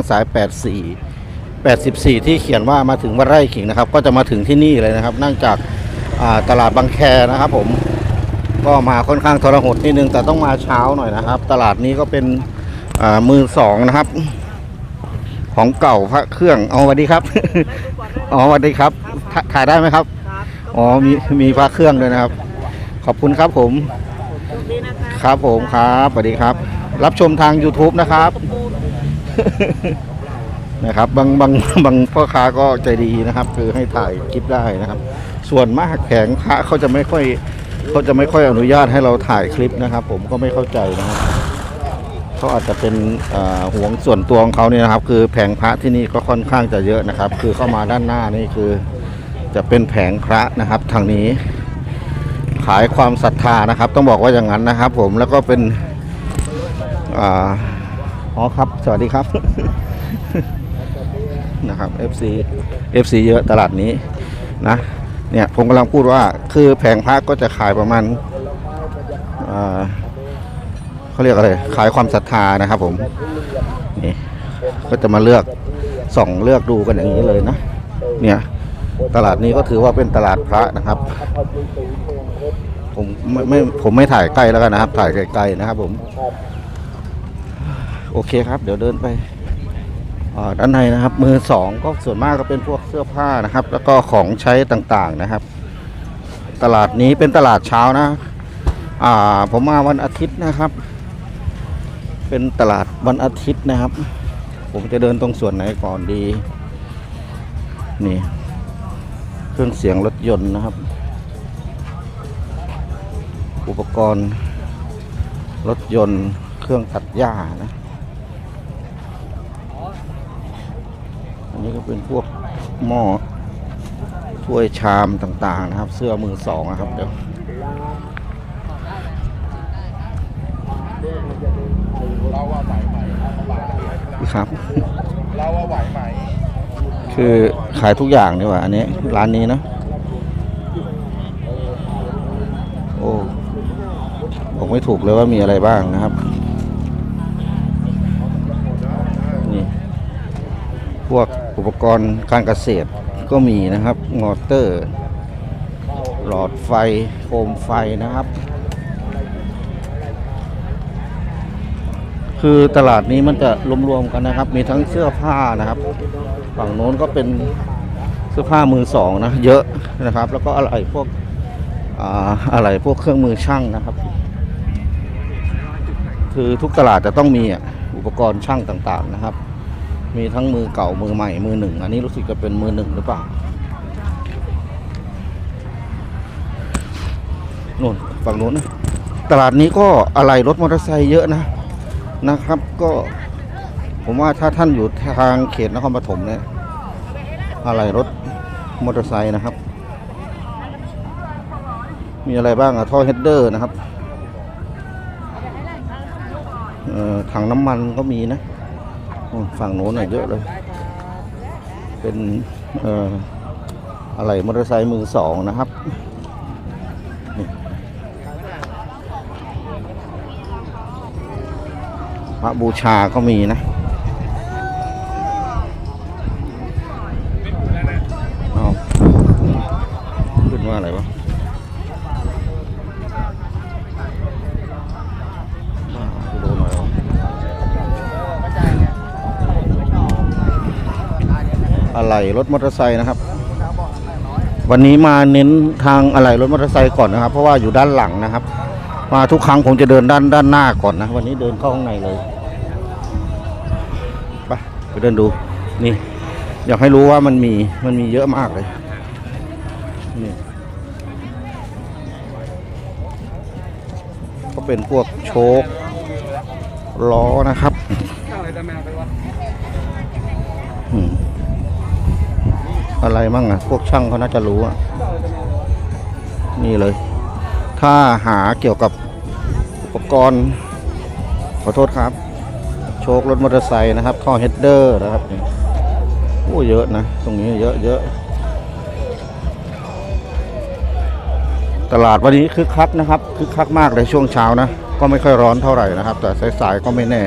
างสาย 84 84 ที่เขียนว่ามาถึงวัดไร่ขิงนะครับ ก็จะมาถึงที่นี่เลยนะครับ นั่งจากาตลาดบางแคนะครับผมก็มาค่อนข้างทรหดนิดนึงแต่ต้องมาเช้าหน่อยนะครับ ตลาดนี้ก็เป็นมือสองนะครับ ของเก่าพระเครื่องเอาสวัสดีครับอ๋อสวัสดีครับถ่าถ่ายได้ไหมครับอ๋อมีมีพระเครื่องด้วยนะครับ ขอบคุณครับผม ครับผมครับสวัสดีครับ รับชมทาง YouTube นะครับ นะครับบางบางบางพ่อค้าก็ใจดีนะครับ คือให้ถ่ายคลิปได้นะครับ ส่วนมากแผงพระเขาจะไม่ค่อยเขาจะไม่ค่อยอนุญาตให้เราถ่ายคลิปนะครับ ผมก็ไม่เข้าใจนะครับเขาอาจจะเป็นห่วงส่วนตัวของเขาเนี่ยนะครับ คือแผงพระที่นี่ก็ค่อนข้างจะเยอะนะครับ คือเข้ามาด้านหน้านี่คือจะเป็นแผงพระนะครับทางนี้ ขายความศรัทธานะครับ ต้องบอกว่าอย่างนั้นนะครับ ผมแล้วก็เป็นอ่า อ๋อครับ สวัสดีครับ นะครับ FC FC เยอะตลาดนี้นะ เนี่ยผมกำลังพูดว่า คือแผงพระก็จะขายประมาณอ่าเขาเรียกอะไร ขายความศรัทธานะครับผม นี่ ก็จะมาเลือกส่องเลือกดูกันอย่างนี้เลยนะ เนี่ยตลาดนี้ก็ถือว่าเป็นตลาดพระนะครับ ผมไม่ไม่ผมไม่ถ่ายใกล้แล้วกันนะครับ ถ่ายไกลๆนะครับผม โอเคครับ เดี๋ยวเดินไปด้านในนะครับ มือสองก็ส่วนมากก็เป็นพวกเสื้อผ้านะครับ แล้วก็ของใช้ต่างๆนะครับ ตลาดนี้เป็นตลาดเช้านะ อ่า ผมมาวันอาทิตย์นะครับ เป็นตลาดวันอาทิตย์นะครับ ผมจะเดินตรงส่วนไหนก่อนดี นี่ เครื่องเสียงรถยนต์นะครับ อุปกรณ์รถยนต์เครื่องตัดหญ้านะ นนี้ก็เป็นพวกหม้อถ้วยชามต่างๆนะครับ เสื้อมือสองนะครับเดี๋ยวครับ เราว่าไหวไหม คือขายทุกอย่างดีกว่าอันนี้ร้านนี้นะ โอ้ผมไม่ถูกเลยว่ามีอะไรบ้างนะครับ นี่ พวก อุปกรณ์การเกษตรก็มีนะครับงอเตอร์ หลอดไฟโคมไฟนะครับ คือตลาดนี้มันจะรวมๆกันนะครับ มีทั้งเสื้อผ้านะครับ ฝั่งโน้นก็เป็นเสื้อผ้ามือสองนะเยอะนะครับ แล้วก็อะไรพวกอ่าอะไรพวกเครื่องมือช่างนะครับ คือทุกตลาดจะต้องมีอะอุปกรณ์ช่างต่างๆนะครับ มีทั้งมือเก่ามือใหม่มือหนึ่ง อันนี้รู้สึกจะเป็นมือหนึ่งหรือเปล่าโน่นฝั่งโน้นนะตลาดนี้ก็อะไรรถมอเตอร์ไซค์เยอะนะนะครับ ก็ผมว่าถ้าท่านอยู่ทางเขตนครปฐมเนี่ยอะไรรถมอเตอร์ไซค์นะครับ มีอะไรบ้างอะท่อเฮดเดอร์นะครับเอ่อถังน้ำมันก็มีนะ ฝั่งโน้นน่ะเยอะเลย เป็นเอ่ออะไรมอเตอร์ไซค์มือสองนะครับพระบูชาก็มีนะเอาขึ้นว่าอะไรวะบ้าไปดูหน่อยวะ อะไหล่ รถมอเตอร์ไซค์นะครับ วันนี้มาเน้นทางอะไหล่รถมอเตอร์ไซค์ก่อนนะครับ เพราะว่าอยู่ด้านหลังนะครับ มาทุกครั้งผมจะเดินด้านด้านหน้าก่อนนะ วันนี้เดินเข้าข้างในเลยไปไปเดินดูนี่ อยากให้รู้ว่ามันมีมันมีเยอะมากเลยนี่ก็เป็นพวกโชคล้อนะครับ อะไรมั่งอะ พวกช่างเขาน่าจะรู้อะ นี่เลย ถ้าหาเกี่ยวกับอุปกรณ์ ขอโทษครับ โชครถมอเตอร์ไซค์นะครับ ท่อเฮดเดอร์นะครับโอ้เยอะนะ ตรงนี้เยอะเยอะตลาดวันนี้คึกคักนะครับคึกคักมากเลยช่วงเช้านะ ก็ไม่ค่อยร้อนเท่าไหร่นะครับ แต่สายๆก็ไม่แน่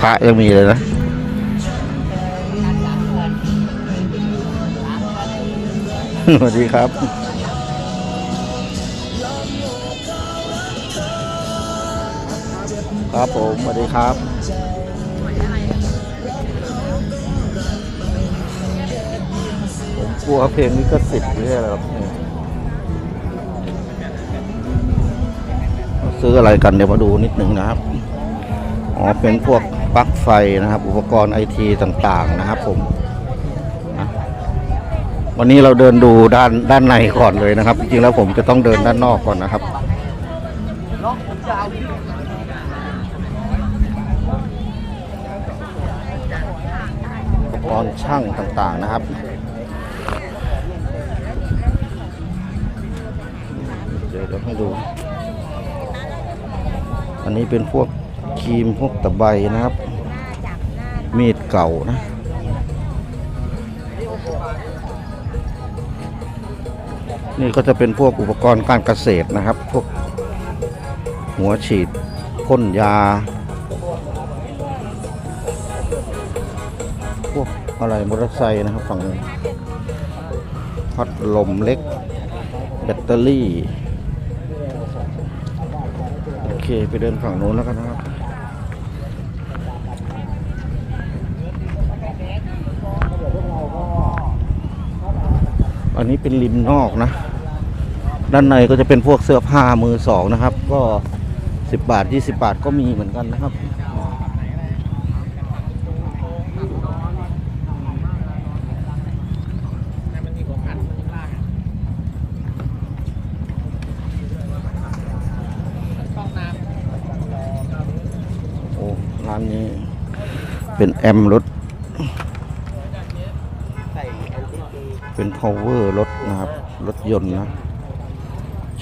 พระยังมีเลยนะสวัสดีครับ ครับผมสวัสดีครับผมกลัวเพลงนี้ก็สิทธิ์ไม่ใช่หรอครับเนี่ยซื้ออะไรกันเดี๋ยวมาดูนิดหนึ่งนะครับ อ๋อเป็นพวก ปลั๊กไฟนะครับ อุปกรณ์ไอทีต่างๆนะครับผมวันนี้เราเดินดูด้านด้านในก่อนเลยนะครับ จริงๆแล้วผมจะต้องเดินด้านนอกก่อนนะครับอุปกรณ์ช่างต่างๆนะครับเดี๋ยวเดี๋ยวให้ดู อันนี้เป็นพวก ครีมพวกตะไบนะครับ มีดเก่านะนี่ก็จะเป็นพวกอุปกรณ์การเกษตรนะครับ พวกหัวฉีดพ่นยา พวกอะไรมอเตอร์ไซค์นะครับฝั่งนี้พัดลมเล็ก แบตเตอรี่ โอเค ไปเดินฝั่งโน้นแล้วกันนะครับ อั นี้เป็นริมนอกนะ ด้านในก็จะเป็นพวกเสื้อผ้ามือสองนะครับ ก็10บาท20บาทก็มีเหมือนกันนะครับร้านนี้เป็นแอมรถ เป็น power รถนะครับ รถยนต์นะ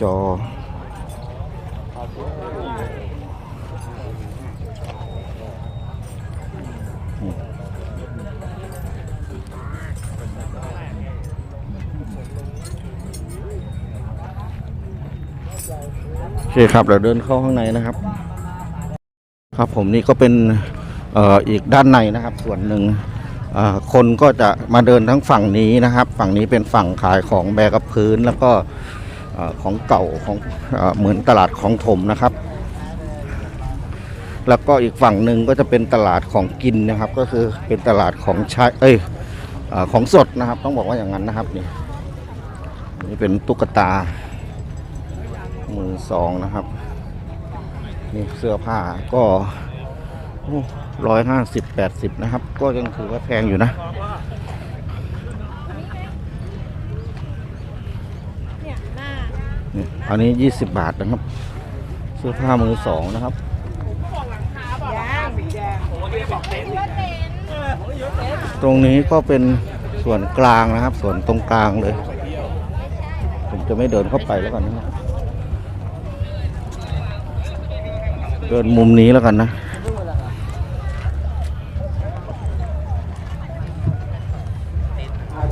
จอ โอเคครับ เราเดินเข้าข้างในนะครับ ครับผมนี่ก็เป็นเอ่ออีกด้านในนะครับ ส่วนหนึ่ง คนก็จะมาเดินทั้งฝั่งนี้นะครับ ฝั่งนี้เป็นฝั่งขายของแบกับพื้นแล้วก็ของเก่าของเอ่อเหมือนตลาดของถมนะครับ แล้วก็อีกฝั่งหนึ่งก็จะเป็นตลาดของกินนะครับ ก็คือเป็นตลาดของใช้เอ้ยอของสดนะครับ ต้องบอกว่าอย่างนั้นนะครับนี่นี่เป็นตุ๊กตามือสองนะครับนี่เสื้อผ้าก็ ร้อยห้าสิบแปดสิบนะครับ ก็ยังถือว่าแพงอยู่นะเนี่ยหน้านี่อันนี้ยี่สิบบาทนะครับเสื้อผ้ามือสองนะครับตรงนี้ก็เป็นส่วนกลางนะครับ ส่วนตรงกลางเลย ผมจะไม่เดินเข้าไปแล้วกันนะครับเดินมุมนี้แล้วกันนะ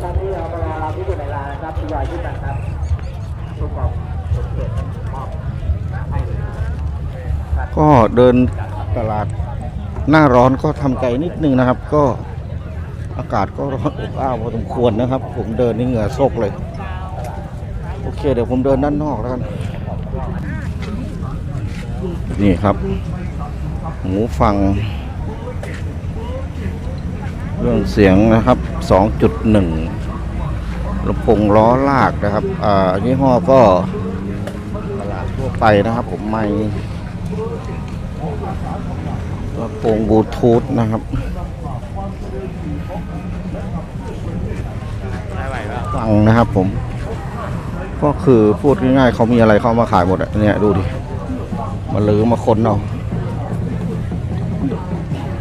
ตอนนี้เรากำลังเราที่อยู่ในร้านนะครับทยอยขึ้นกันครับทุกคนสมเด็จมอบให้เลยครับ ก็ เดินตลาดหน้าร้อนก็ทำใจนิดนึงนะครับ ก็อากาศก็ร้อนอบอ้าวพอสมควรนะครับ ผมเดินนี่เหงื่อโซกเลย โอเค เดี๋ยวผมเดินด้านนอกแล้วกัน นี่ครับหมูฟังเรื่องเสียงนะครับ 2.1ลำโพงล้อลากนะครับ อ่ายี่ห้อก็ตลาดทั่วไปนะครับ ผมไม่ ลำโพงบลูทูธนะครับฟังนะครับผม ก็คือพูดง่ายๆเขามีอะไรเข้ามาขายหมดอะเนี่ยดูดิ มาลือมาคนเอา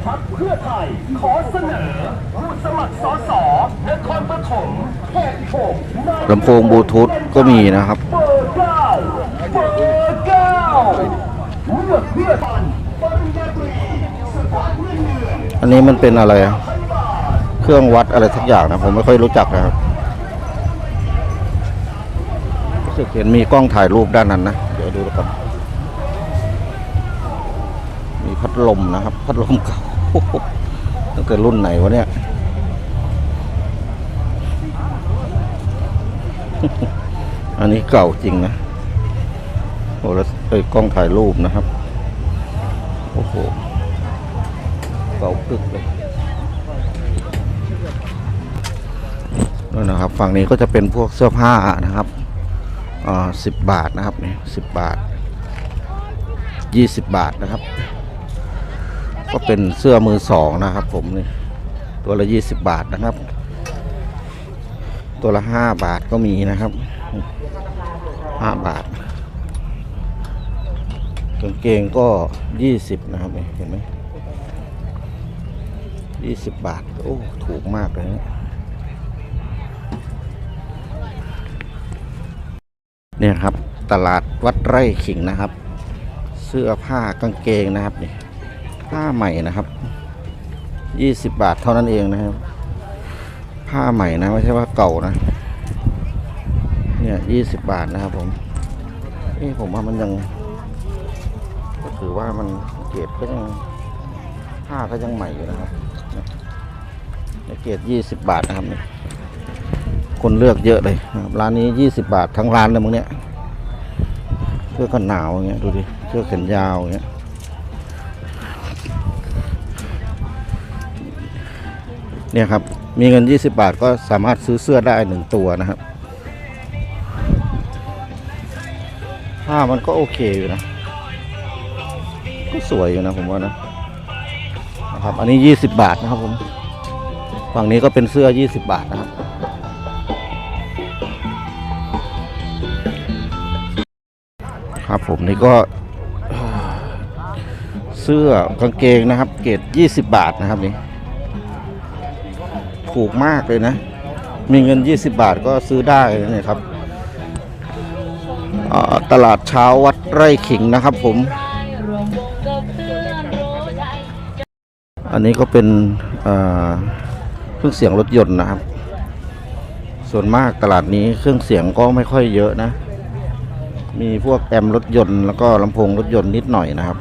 พักเพื่อไทยขอเสนอผู้สมัครสสนครปฐมเขตหกลำโพงบลูทูธก็มีนะครับเบอร์เก้าเบอร์เก้าเลือกเพื่อไทยปริญญาตรีสถานเงินเดื อันนี้มันเป็นอะไร เครื่องวัดอะไรทักอย่างนะผมไม่ค่อยรู้จักนะครับรู้สึกเห็นมีกล้องถ่ายรูปด้านนั้นนะ เดี๋ยวดูแล้วกันมีพัดลมนะครับ พัดลมเก่าตั้งแต่รุ่นไหนวะเนี่ยอันนี้เก่าจริงนะโอ้แล้วเอ้กล้องถ่ายรูปนะครับ โอ้โห เก่ากึกเลยนั่นนะครับ ฝั่งนี้ก็จะเป็นพวกเสื้อผ้านะครับอ่าสิบบาทนะครับนี่สิบบาทยี่สิบบาทนะครับ ก็เป็นเสื้อมือสองนะครับ ผมนี่ตัวละยี่สิบบาทนะครับ ตัวละห้าบาทก็มีนะครับห้าบาทกางเกงก็ยี่สิบนะครับนี่เห็นไหม ยี่สิบบาท โอ้ ถูกมากเลยนะเนี่ยครับ ตลาดวัดไร่ขิงนะครับ เสื้อผ้ากางเกงนะครับนี่ผ้าใหม่นะครับยี่สิบบาทเท่านั้นเองนะครับ ผ้าใหม่นะไม่ใช่ว่าเก่านะ เนี่ยยี่สิบบาทนะครับผมเอ้ผมว่ามันยัง ก็ถือว่ามันเกรดก็ยังผ้าก็ยังใหม่อยู่นะครับ เกียรยี่สิบบาทนะครับนี่คนเลือกเยอะเลยนะครับร้านนี้ยี่สิบาททั้งร้านเลยมึงเนี่ยเสื้อกันหนาวอย่างเงี้ยดูดิเสื้อแขนยาวอย่างเงี้ยเนี่ยครับมีเงินยี่สิบาทก็สามารถซื้อเสื้อได้หนึ่งตัวนะครับผ้ามันก็โอเคอยู่นะ ก็สวยอยู่นะผมว่านะนะครับ อันนี้ 20 บาทนะครับผม ฝั่งนี้ก็เป็นเสื้อ 20 บาทนะครับครับผมนี่ก็เสื้อกางเกงนะครับ เกรด20 บาทนะครับนี่ถูกมากเลยนะ มีเงิน 20 บาทก็ซื้อได้นี่ครับตลาดเช้าวัดไร่ขิงนะครับผม อันนี้ก็เป็นอ่อ เครื่องเสียงรถยนต์นะครับ ส่วนมากตลาดนี้เครื่องเสียงก็ไม่ค่อยเยอะนะ มีพวกแอมรถยนต์แล้วก็ลำโพงรถยนต์นิดหน่อยนะครับ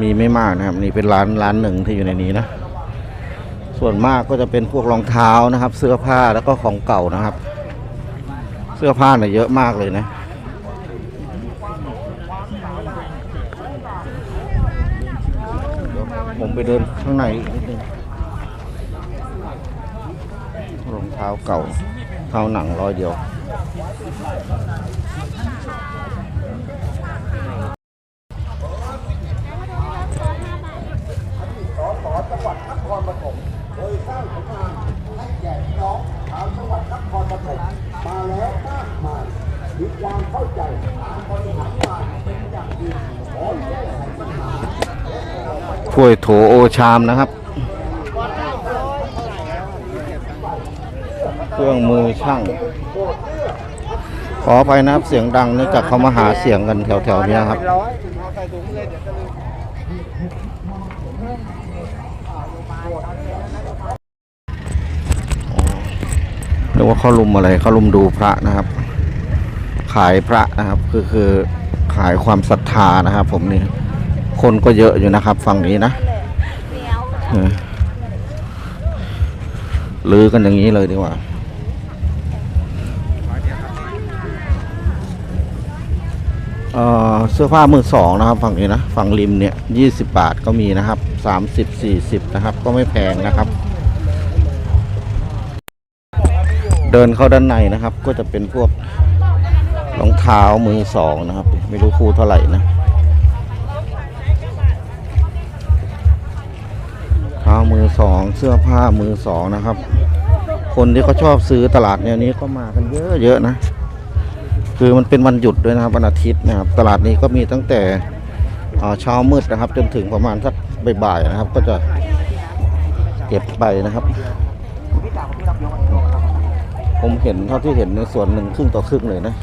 มีไม่มากนะครับ นี่เป็นร้านร้านหนึ่งที่อยู่ในนี้นะ ส่วนมากก็จะเป็นพวกรองเท้านะครับ เสื้อผ้าแล้วก็ของเก่านะครับ เสื้อผ้าเนี่ยเยอะมากเลยนะผมไปเดินข้างในอีกนิดนึงรองเท้าเก่าเท้าหนังร้อยเดียว ถ้วยโถโอชามนะครับ เค รื่องมือช่าง ขออภัยนะครับเสียงดังเนื่องจากเขามาหาเสียงกันแถวๆเนี้ยครับ เรียกว่าเขาลุมอะไรเขาลุมดูพระนะครับ ขายพระนะครับคือคือขายความศรัทธานะครับผมนี่คนก็เยอะอยู่นะครับฝั่งนี้นะเออลือกันอย่างนี้เลยดีกว่า เสื้อผ้ามือสองนะครับ ฝั่งนี้นะ ฝั่งริมเนี่ยยี่สิบาทก็มีนะครับสามสิบสี่สิบนะครับ ก็ไม่แพงนะครับ เดินเข้าด้านในนะครับ ก็จะเป็นพวกรองเท้ามือสองนะครับ ไม่รู้คู่เท่าไหร่นะเท้ามือสองเสื้อผ้ามือสองนะครับ คนที่เขาชอบซื้อตลาดแนวนี้ก็มากันเยอะเยอะๆนะ คือมันเป็นวันหยุดด้วยนะครับวันอาทิตย์นะครับ ตลาดนี้ก็มีตั้งแต่เช้ามืดนะครับ จนถึงประมาณสักบ่ายๆนะครับ ก็จะเก็บไปนะครับ ผมเห็นเท่าที่เห็นในส่วนหนึ่งครึ่งต่อครึ่งเลยนะ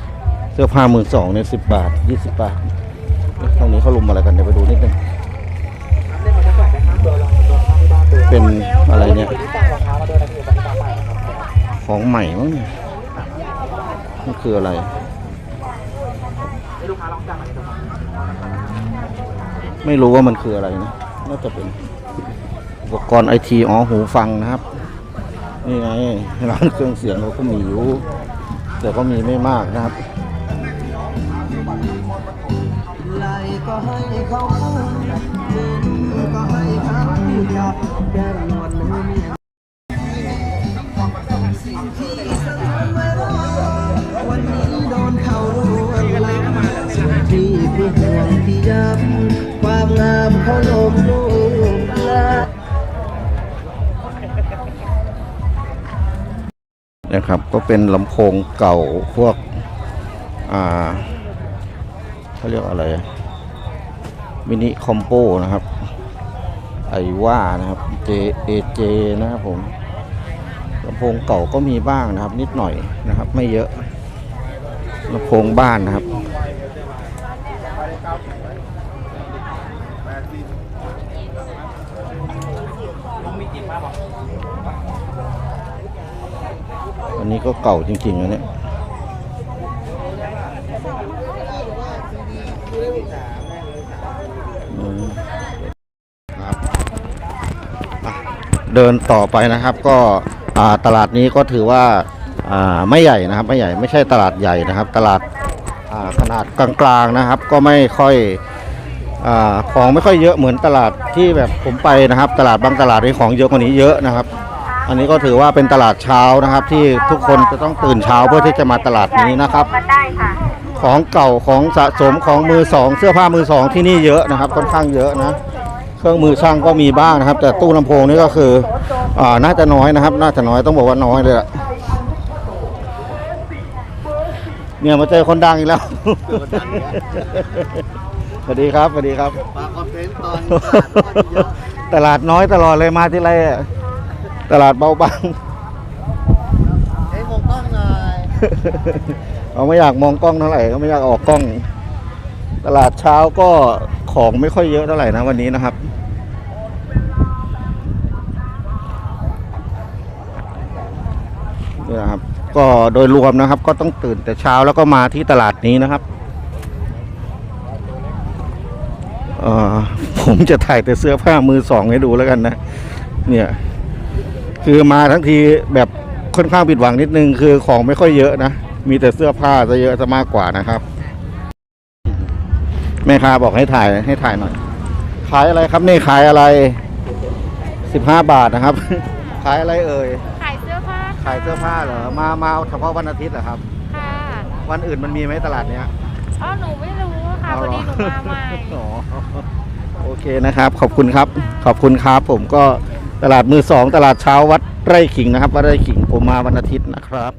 เสื้อผ้ามือสองเนี่ยสิบบาทยี่สิบบาทตรงนี้เขาลุมอะไรกันเดี๋ยวไปดูนิดนึงเป็นอะไรเนี่ย ของใหม่มั้งเนี่ยมันคืออะไร ไม่รู้ว่ามันคืออะไรนะ น่าจะเป็นอุปกรณ์ไอทีอ๋อหูฟังนะครับ นี่ไงร้านเครื่องเสียงเราก็มีอยู่แต่ก็มีไม่มากนะครับก็ให้เขาก็ให้เขาจับแก้มนวลมือเมีย นะครับ ก็เป็นลำโพงเก่าพวกอ่าเขาเรียกอะไรมินิคอมโปนะครับ ไอว่านะครับ J AJ นะครับผมลำโพงเก่าก็มีบ้างนะครับ นิดหน่อยนะครับ ไม่เยอะลำโพงบ้านนะครับ อันนี้ก็เก่าจริงๆนะเนี่ยเดินต่อไปนะครับ ก็ตลาดนี้ก็ถือว่าาไม่ใหญ่นะครับ ไม่ใหญ่ไม่ใช่ตลาดใหญ่นะครับ ตลาดาขนาดกลางๆนะครับ ก็ไม่ค่อยอของไม่ค่อยเยอะเหมือนตลาดที่แบบผมไปนะครับ ตลาดบางตลาดนี่ของเยอะกว่านี้เยอะนะครับ อันนี้ก็ถือว่าเป็นตลาดเช้านะครับ ที่ทุกคนจะต้องตื่นเช้าเพื่อที่จะมาตลาดนี้นะครับ มาได้ค่ะ ของเก่าของสะสมของมือสองเสื้อผ้ามือสองที่นี่เยอะนะครับ ค่อนข้างเยอะนะ เครื่องมือช่างก็มีบ้างนะครับ แต่ตู้ลำโพงนี่ก็คืออ่าน่าจะน้อยนะครับ น่าจะน้อยต้องบอกว่าน้อยเลยล่ะเนี่ยมาเจอคนดังอีกแล้ว สวัสดีครับสวัสดีครับปากคอนเทนต์ตอนตลาดน้อยตลอดเลยมาที่ไรอะ ตลาดเบาบาง เฮ้ยมองกล้องหน่อยเราไม่อยากมองกล้องเท่าไหร่ก็ไม่อยากออกกล้อง ตลาดเช้าก็ของไม่ค่อยเยอะเท่าไหร่นะวันนี้นะครับ นี่นะครับ ก็โดยรวมนะครับ ก็ต้องตื่นแต่เช้าแล้วก็มาที่ตลาดนี้นะครับเอ่อผมจะถ่ายแต่เสื้อผ้ามือสองให้ดูแล้วกันนะ เนี่ย คือมาทั้งทีแบบค่อนข้างผิดหวังนิดนึง คือของไม่ค่อยเยอะนะ มีแต่เสื้อผ้าจะเยอะจะมากกว่านะครับ แม่ค้าบอกให้ถ่ายให้ถ่ายหน่อย ขายอะไรครับนี่ขายอะไรสิบห้าบาทนะครับ ขายอะไรเอ่ย ขายเสื้อผ้าขายเสื้อผ้าเหรอ มา มาเอาเฉพาะวันอาทิตย์เหรอครับ ค่ะ วันอื่นมันมีไหมตลาดเนี้ยอ๋อหนูไม่รู้ค่ะพอดีหนูมาใหม่ อ๋อโอเคนะครับ ขอบคุณครับ ขอบคุณครับผมก็ ตลาดมือสองตลาดเช้าวัดไร่ขิงนะครับวัดไร่ขิงผมมาวันอาทิตย์นะครับ